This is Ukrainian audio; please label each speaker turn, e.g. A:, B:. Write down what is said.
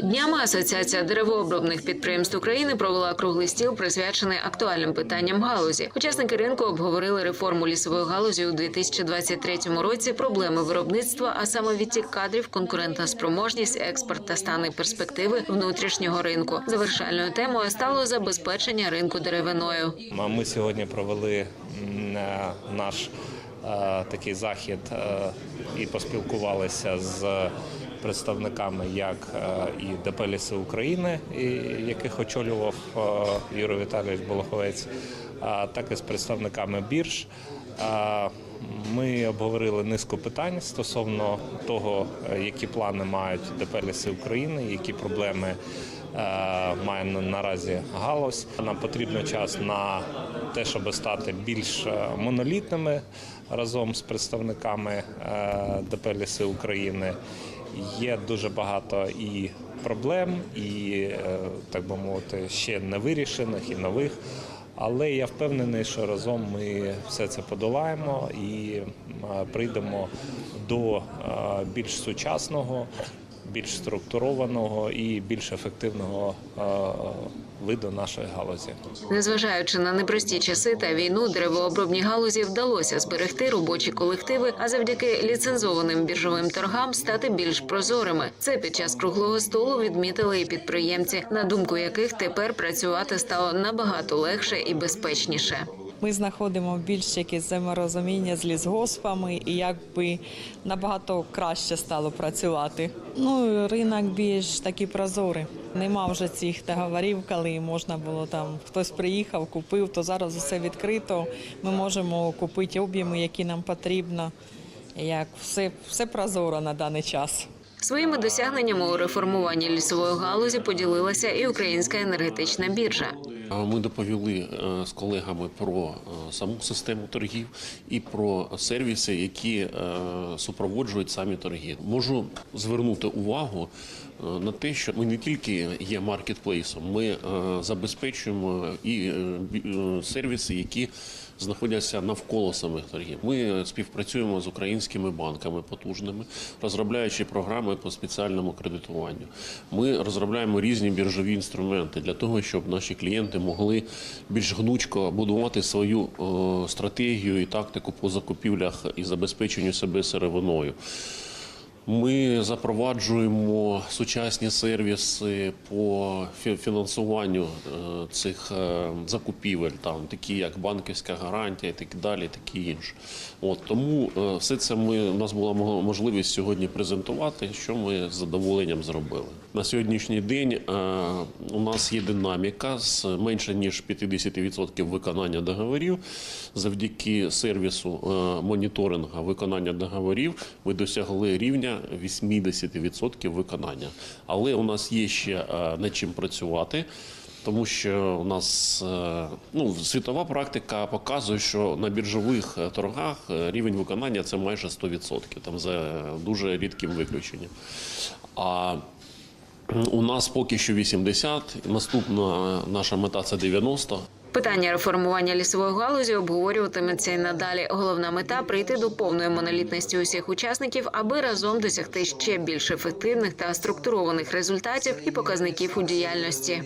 A: Днями Асоціація деревообробних підприємств України провела круглий стіл, присвячений актуальним питанням галузі. Учасники ринку обговорили реформу лісової галузі у 2023 році, проблеми виробництва, а саме відтік кадрів, конкурентна спроможність, експорт та стани перспективи внутрішнього ринку. Завершальною темою стало забезпечення ринку деревиною.
B: Ми сьогодні провели е, наш е, такий захід е, і поспілкувалися з представниками як е, і ДП «Ліси України, яких очолював е, Юрій Віталійович Болоховець, так і з представниками бірж. Ми обговорили низку питань стосовно того, е, які плани мають ДП «Ліси України, які проблеми е, має наразі галузь. Нам потрібно час на те, щоб стати більш е, монолітними разом з представниками е, ДП «Ліси України. Є дуже багато і проблем, і е, так би мовити, ще не вирішених і нових. Але я впевнений, що разом ми все це подолаємо і е, прийдемо до е, більш сучасного, більш структурованого і більш ефективного виду нашої галузі.
A: Незважаючи на непрості часи та війну, деревообробній галузі вдалося зберегти робочі колективи, а завдяки ліцензованим біржовим торгам стати більш прозорими. Це під час круглого столу відмітили і підприємці, на думку яких тепер працювати стало набагато легше і безпечніше.
C: Ми знаходимо більш якесь взаєморозуміння з лісгоспами і якби набагато краще стало працювати. Ну, ринок більш такий прозорий. Нема вже цих договорів, коли можна було там хтось приїхав, купив, то зараз все відкрито. Ми можемо купити об'єми, які нам потрібно. Як все, все прозоро на даний час.
A: Своїми досягненнями у реформуванні лісової галузі поділилася і Українська енергетична біржа.
D: Ми доповіли е, з колегами про е, саму систему торгів і про сервіси, які е, супроводжують самі торги. Можу звернути увагу е, на те, що ми не тільки є маркетплейсом, ми е, забезпечуємо і е, е, сервіси, які знаходяться навколо самих торгів. Ми співпрацюємо з українськими банками потужними, розробляючи програми по спеціальному кредитуванню. Ми розробляємо різні біржові інструменти для того, щоб наші клієнти могли більш гнучко будувати свою е, стратегію і тактику по закупівлях і забезпеченню себе сировиною. Ми запроваджуємо сучасні сервіси по фі- фінансуванню е, цих е, закупівель, там такі як банківська гарантія, і так далі, такі інше. От тому е, все це ми у нас була мо- можливість сьогодні презентувати, що ми з задоволенням зробили. На сьогоднішній день у нас є динаміка з менше ніж 50% виконання договорів. Завдяки сервісу моніторингу виконання договорів ми досягли рівня 80% виконання. Але у нас є ще е, над чим працювати. Тому що у нас е, ну, світова практика показує, що на біржових е, торгах рівень виконання це майже 100%, там за дуже рідким виключенням. А у нас поки що 80, наступна наша мета це 90.
A: Питання реформування лісової галузі обговорюватиметься і надалі. Головна мета прийти до повної монолітності усіх учасників, аби разом досягти ще більш ефективних та структурованих результатів і показників у діяльності.